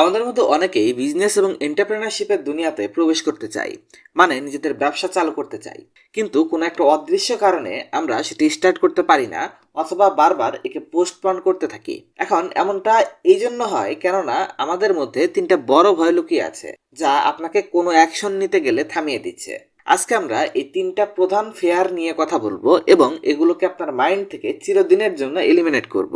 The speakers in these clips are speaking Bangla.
আমাদের মধ্যে অনেকেই বিজনেস এবং এন্টারপ্রেনারশিপের দুনিয়াতে প্রবেশ করতে চাই মানে নিজেদের ব্যবসা চালু করতে চাই কিন্তু কোনো একটা অদৃশ্য কারণে আমরা সেটি স্টার্ট করতে পারি না, অথবা বারবার একে পোস্টপন করতে থাকি। এখন এমনটা এই জন্য হয় কেননা আমাদের মধ্যে তিনটা বড় ভয় লুকিয়ে আছে, যা আপনাকে কোনো অ্যাকশন নিতে গেলে থামিয়ে দিচ্ছে। আজকে আমরা এই তিনটা প্রধান ফেয়ার নিয়ে কথা বলব এবং এগুলোকে আপনার মাইন্ড থেকে চিরদিনের জন্য এলিমিনেট করব।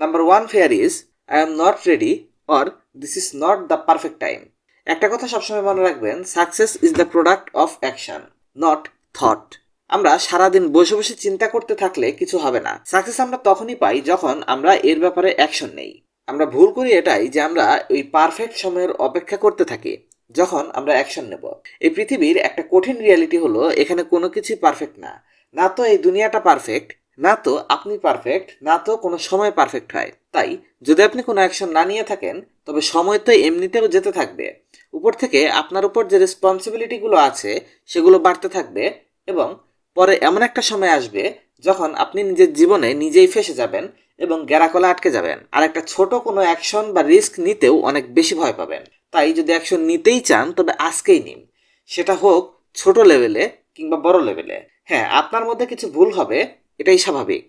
Number one fear is I am not ready or this is not the perfect time একটা কথা সবসময় মনে রাখবেন success is the product of action not thought আমরা সারাদিন বসে বসে চিন্তা করতে থাকলে কিছু হবে না। সাকসেস আমরা তখনই পাই যখন আমরা এর ব্যাপারে অ্যাকশন নেই। আমরা ভুল করি এটাই যে আমরা ওই পারফেক্ট সময়ের অপেক্ষা করতে থাকি, যখন আমরা অ্যাকশন নেব। এই পৃথিবীর একটা কঠিন রিয়ালিটি হলো, এখানে কোনো কিছুই পারফেক্ট না। না তো এই দুনিয়াটা পারফেক্ট না তো আপনি পারফেক্ট না তো কোনো সময় পারফেক্ট হয়। তাই যদি আপনি কোনো অ্যাকশন না নিয়ে থাকেন, তবে সময় তো এমনিতেও যেতে থাকবে। উপর থেকে আপনার উপর যে রেসপন্সিবিলিটিগুলো আছে, সেগুলো বাড়তে থাকবে এবং পরে এমন একটা সময় আসবে যখন আপনি নিজের জীবনে নিজেই ফেসে যাবেন এবং গ্যারাকলে আটকে যাবেন। আর একটা ছোট কোনো অ্যাকশন বা রিস্ক নিতেও অনেক বেশি ভয় পাবেন। তাই যদি অ্যাকশন নিতেই চান, তবে আজকেই নিন। সেটা হোক ছোট লেভেলে কিংবা বড় লেভেলে হ্যাঁ আপনার মধ্যে কিছু ভুল হবে এটাই স্বাভাবিক।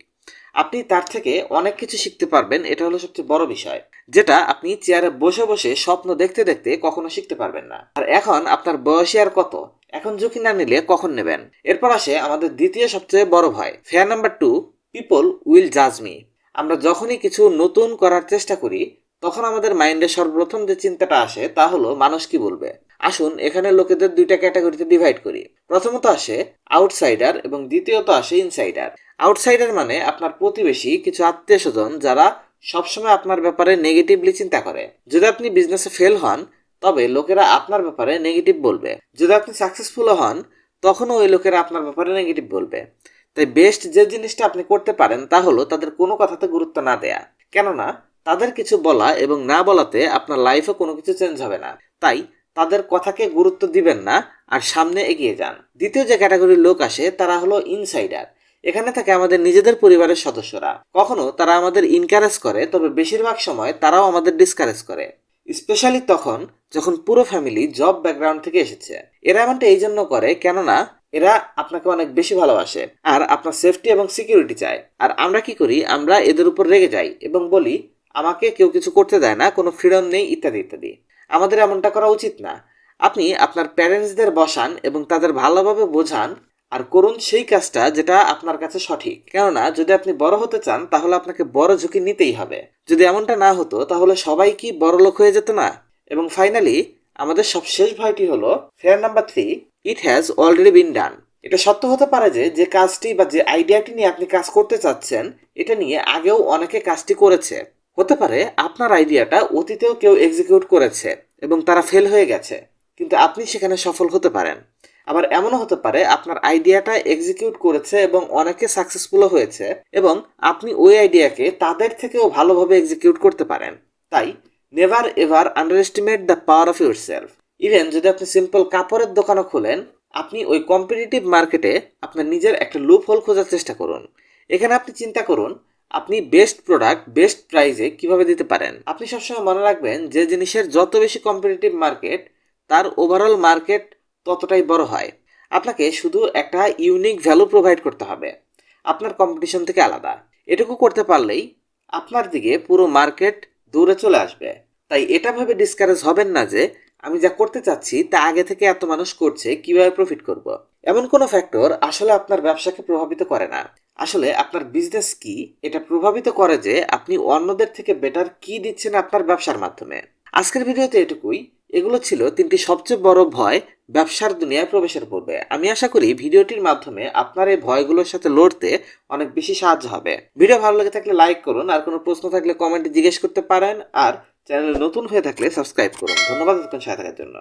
আপনি তার থেকে অনেক কিছু শিখতে পারবেন, এটা হলো সবচেয়ে বড় বিষয়, যেটা আপনি চেয়ারে বসে বসে স্বপ্ন দেখতে দেখতে কখনো শিখতে পারবেন না। আর এখন আপনার বয়সী আর কত? এখন ঝুঁকি না নিলে কখন নেবেন? এরপর আসে আমাদের দ্বিতীয় সবচেয়ে বড় ভয়, fear number two people will জাজ মি আমরা যখনই কিছু নতুন করার চেষ্টা করি, তখন আমাদের মাইন্ডে সর্বপ্রথম যে চিন্তাটা আসে, তা হলো মানুষ কি বলবে? আসুন এখানে লোকেদের দুইটা ক্যাটাগরিতে ডিভাইড করি। প্রথমত আসে আউটসাইডার এবং দ্বিতীয়ত আসে ইনসাইডার আউটসাইডার মানে আপনার প্রতিবেশী, কিছু আত্মীয় স্বজন যারা সবসময় আপনার ব্যাপারে নেগেটিভলি চিন্তা করে। যদি আপনি বিজনেসে ফেল হন, তবে লোকেরা আপনার ব্যাপারে নেগেটিভ বলবে। যদি আপনি সাকসেসফুল হন, তখনও ওই লোকেরা আপনার ব্যাপারে নেগেটিভ বলবে। তাই বেস্ট যে জিনিসটা আপনি করতে পারেন, তা হলো তাদের কোনো কথাতে গুরুত্ব না দেয়া। কেননা, তাদের কিছু বলা এবং না বলাতে আপনার লাইফে কোনো কিছু চেঞ্জ হবে না। তাই তাদের কথাকে গুরুত্ব দিবেন না আর সামনে এগিয়ে যান। দ্বিতীয় যে ক্যাটাগরির লোক আসে, তারা হলো ইনসাইডার এখানে থাকে আমাদের নিজেদের পরিবারের সদস্যরা। কখনো তারা আমাদের ইনকারেজ করে, তবে বেশিরভাগ সময় তারাও আমাদের ডিসকারেজ করে। স্পেশালি তখন যখন পুরো ফ্যামিলি জব ব্যাকগ্রাউন্ড থেকে এসেছে। এরা এমনটা এই জন্য করে কেননা এরা আপনাকে অনেক বেশি ভালোবাসে আর আপনার সেফটি এবং সিকিউরিটি চায়। আর আমরা কি করি? আমরা এদের উপর রেগে যাই এবং বলি, আমাকে কেউ কিছু করতে দেয় না, কোনো ফ্রিডম নেই, ইত্যাদি ইত্যাদি। আমাদের এমনটা করা উচিত না। আপনি আপনার প্যারেন্টসদের বসান এবং তাদের ভালোভাবে বোঝান আর করুন সেই কাজটা যেটা আপনার কাছে সঠিক। কেননা, যদি আপনি বড় হতে চান, তাহলে আপনাকে বড় ঝুঁকি নিতেই হবে। যদি এমনটা না হতো, তাহলে সবাই কি বড় লোক হয়ে যেত না? এবং ফাইনালি আমাদের সবশেষ ভয়টি হলো fear number three it has already been done এটা সত্য হতে পারে যে যে কাজটি বা যে আইডিয়াটি নিয়ে আপনি কাজ করতে চাচ্ছেন, এটা নিয়ে আগেও অনেকে কাজটি করেছে। হতে পারে আপনার আইডিয়াটা অতীতেও কেউ এক্সিকিউট করেছে এবং তারা ফেল হয়ে গেছে, কিন্তু আপনি সেখানে সফল হতে পারেন। আবার এমনও হতে পারে আপনার আইডিয়াটা এক্সিকিউট করেছে এবং অনেকে সাকসেসফুলও হয়েছে এবং আপনি ওই আইডিয়াকে তাদের থেকেও ভালোভাবে এক্সিকিউট করতে পারেন। তাই never ever underestimate the power of your yourself even আপনি সিম্পল কাপড়ের দোকানও খোলেন, আপনি ওই কম্পিটিটিভ মার্কেটে আপনার নিজের একটা লুপ হোল খোঁজার চেষ্টা করুন। এখানে আপনি চিন্তা করুন, আপনি বেস্ট প্রোডাক্ট বেস্ট প্রাইজে কীভাবে দিতে পারেন? আপনি সবসময় মনে রাখবেন যে জিনিসের যত বেশি কম্পিটিটিভ মার্কেট তার ওভারঅল মার্কেট ততটাই বড় হয়। আপনাকে শুধু একটা ইউনিক ভ্যালু প্রোভাইড করতে হবে। আপনার কম্পিটিশন থেকে আলাদা। এটুকু করতে পারলেই আপনার দিকে পুরো মার্কেট দূরে চলে আসবে। তাই এটা ভেবে ডিসকারেজ হবেন না যে, আমি যা করতে চাচ্ছি তা আগে থেকে এত মানুষ করছে, কীভাবে প্রফিট করব। এমন কোনো ফ্যাক্টর আসলে আপনার ব্যবসাকে প্রভাবিত করে না। আসলে আপনার বিজনেস কি, এটা প্রভাবিত করে যে আপনি অন্যদের থেকে বেটার কি দিচ্ছেন আপনার ব্যবসার মাধ্যমে। আজকের ভিডিওতে এটুকুই। এগুলো ছিল তিনটি সবচেয়ে বড় ভয় ব্যবসার দুনিয়ায় প্রবেশের পূর্বে। আমি আশা করি ভিডিওটির মাধ্যমে আপনার এই ভয়গুলোর সাথে লড়তে অনেক বেশি সাহায্য হবে। ভিডিও ভালো লেগে থাকলে লাইক করুন, আর কোনো প্রশ্ন থাকলে কমেন্টে জিজ্ঞেস করতে পারেন, আর চ্যানেল নতুন হয়ে থাকলে সাবস্ক্রাইব করুন। ধন্যবাদ এতক্ষণ সাথে থাকার জন্য।